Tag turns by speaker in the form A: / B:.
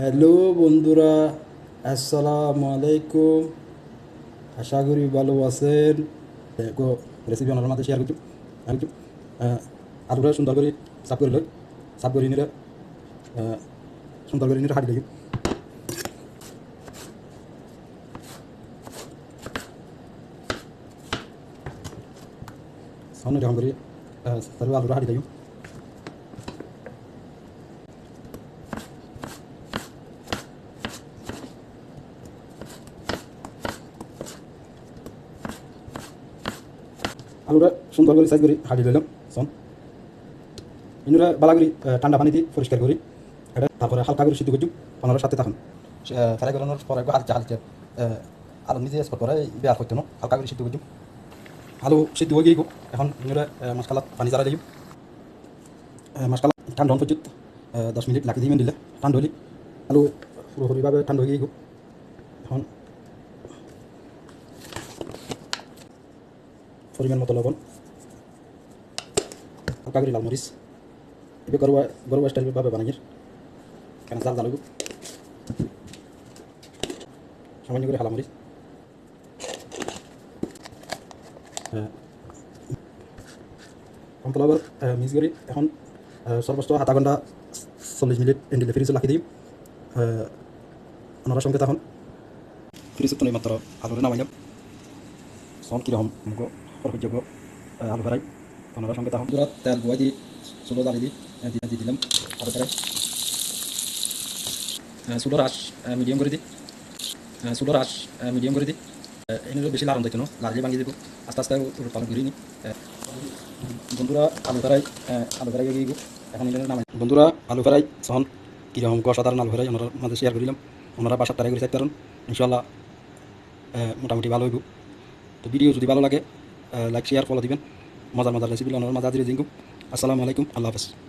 A: Hello বন্ধুরা, আসসালামু আলাইকুম। আশা করি ভালো আছেন। দেখো রেসিপি আমার মাঝে শেয়ার করছি কি আলুটা সুন্দর করে সাফ করে লই, সাফ করে নিলে সুন্দর করে নিলে হাঁটি দেখি। সামনে এরকম করে তারপরে আলুটা হাঁটি দেখি। আলুটা সুন্দর করে সাইজ করে হাঁটি দিলাম, শোন। ইনুরা বালা করি ঠান্ডা পানি দিয়ে পরিষ্কার করি। এটা তারপরে হালকা করে সিদ্ধ করছি, পনেরো সাথে তখন। ফ্রাই করানোর পরে হালকা হালকা আলু নিজে স্পট করে, বেয়ার করতে হালকা করে সিদ্ধ করছি। আলু সিদ্ধ হয়ে গিয়ে এখন ইনুরা মশলা পানি জ্বালা দিই মশলা ঠান্ডা হন পর্যন্ত দশ মিনিট লাখি দিয়ে দিলে, ঠান্ডা হলি। আলু পুরোপুরিভাবে ঠান্ডা হয়ে গিয়ে এখন পরিমাণ মতো লবণ, হালকা করে লাল মরিচ এবার গরুয়া গরুয়া স্টাইলভাবে বানাইয়ের কেন জাল জাল সামান্য করে হালা মরিচ। কমতলা আবার মিক্স করি। এখন সর্বোচ্চ আধা ঘণ্টা চল্লিশ মিনিট এন্ডিলে ফ্রিজে রাখি দিই। ওনারা সঙ্গে তখন ফ্রিজে তো মাত্র আলুরে নামাইলাম সন কীরকম আলু ফ্রাই ওনারা সঙ্গে তখন দুরা তেল গুয়াই দিই চুলো জ্বালিয়ে দিই দিয়ে দিলাম। আলু ফ্রাই চুলোর আশ মিডিয়াম করে দিই। চুলোর আশ মিডিয়াম করে দিই। এনেও বেশি লারণ দেখতো লালিয়ে ভাঙিয়ে দিব। আস্তে আস্তে উৎপাদন করিনি। বন্ধুরা, আলু ফ্রাই আলু ফ্রাই গিয়ে এখন নামাই। বন্ধুরা, আলু ফ্রাই সহন, কীরকম অসাধারণ আলু ফ্রাই ওনার মাঝে শেয়ার করিলাম ওনারা বাসার তারাই করে চাইতে পারেন। ইনশাল্লাহ মোটামুটি ভালো হইব। তো ভিডিও যদি ভালো লাগে লাইক শেয়ার ফলো দিবেন। মজার মজার রেসিপি ওনার মাঝে দিলে জিঙ্কুম আসসালামু আলাইকুম, আল্লাহ হাফেজ।